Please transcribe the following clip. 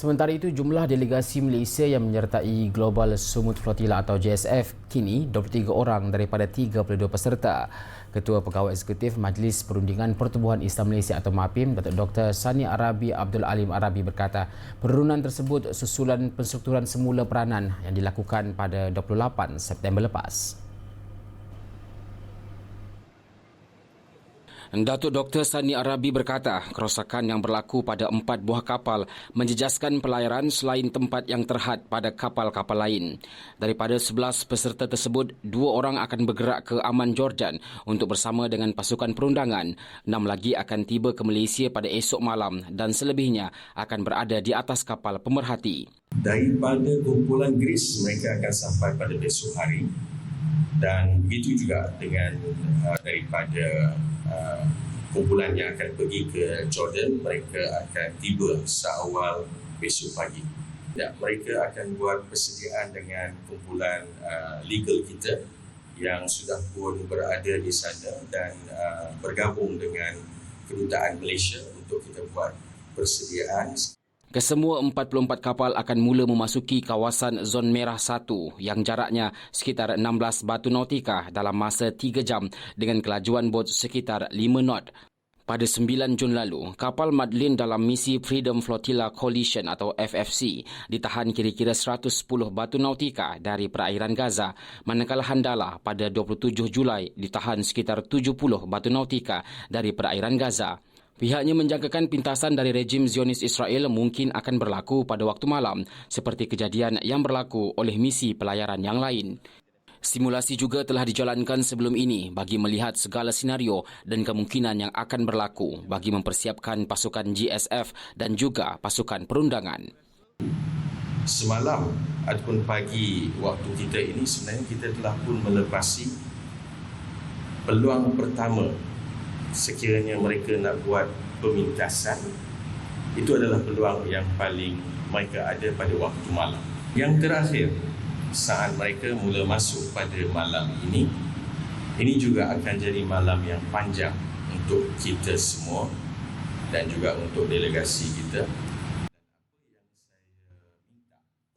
Sementara itu, jumlah delegasi Malaysia yang menyertai Global Sumut Flotilla atau JSF kini 23 orang daripada 32 peserta. Ketua Pegawai Eksekutif Majlis Perundingan Pertubuhan Islam Malaysia atau MAPIM, Datuk Dr. Sani Arabi Abdul Alim Arabi berkata, penurunan tersebut susulan penstrukturan semula peranan yang dilakukan pada 28 September lepas. Datuk Dr. Sani Arabi berkata, kerosakan yang berlaku pada empat buah kapal menjejaskan pelayaran selain tempat yang terhad pada kapal-kapal lain. Daripada sebelas peserta tersebut, dua orang akan bergerak ke Aman Jordan untuk bersama dengan pasukan perundangan. Enam lagi akan tiba ke Malaysia pada esok malam dan selebihnya akan berada di atas kapal pemerhati. Daripada kumpulan Gris, mereka akan sampai pada besok hari dan begitu juga dengan uh, daripada uh, kumpulan yang akan pergi ke Jordan mereka akan tiba seawal besok pagi. Ya, mereka akan buat persediaan dengan kumpulan uh, legal kita yang sudah pun berada di sana dan uh, bergabung dengan kedutaan Malaysia untuk kita buat persediaan Kesemua 44 kapal akan mula memasuki kawasan Zon Merah 1 yang jaraknya sekitar 16 batu nautika dalam masa 3 jam dengan kelajuan bot sekitar 5 knot. Pada 9 Jun lalu, kapal Madlin dalam misi Freedom Flotilla Coalition atau FFC ditahan kira-kira 110 batu nautika dari perairan Gaza, manakala Handala pada 27 Julai ditahan sekitar 70 batu nautika dari perairan Gaza. Pihaknya menjangkakan pintasan dari rejim Zionis Israel mungkin akan berlaku pada waktu malam seperti kejadian yang berlaku oleh misi pelayaran yang lain. Simulasi juga telah dijalankan sebelum ini bagi melihat segala senario dan kemungkinan yang akan berlaku bagi mempersiapkan pasukan GSF dan juga pasukan perundangan. Semalam ataupun pagi waktu kita ini sebenarnya kita telah pun melepasi peluang pertama sekiranya mereka nak buat pemintasan itu adalah peluang yang paling mereka ada pada waktu malam. Yang terakhir, saat mereka mula masuk pada malam ini, ini juga akan jadi malam yang panjang untuk kita semua dan juga untuk delegasi kita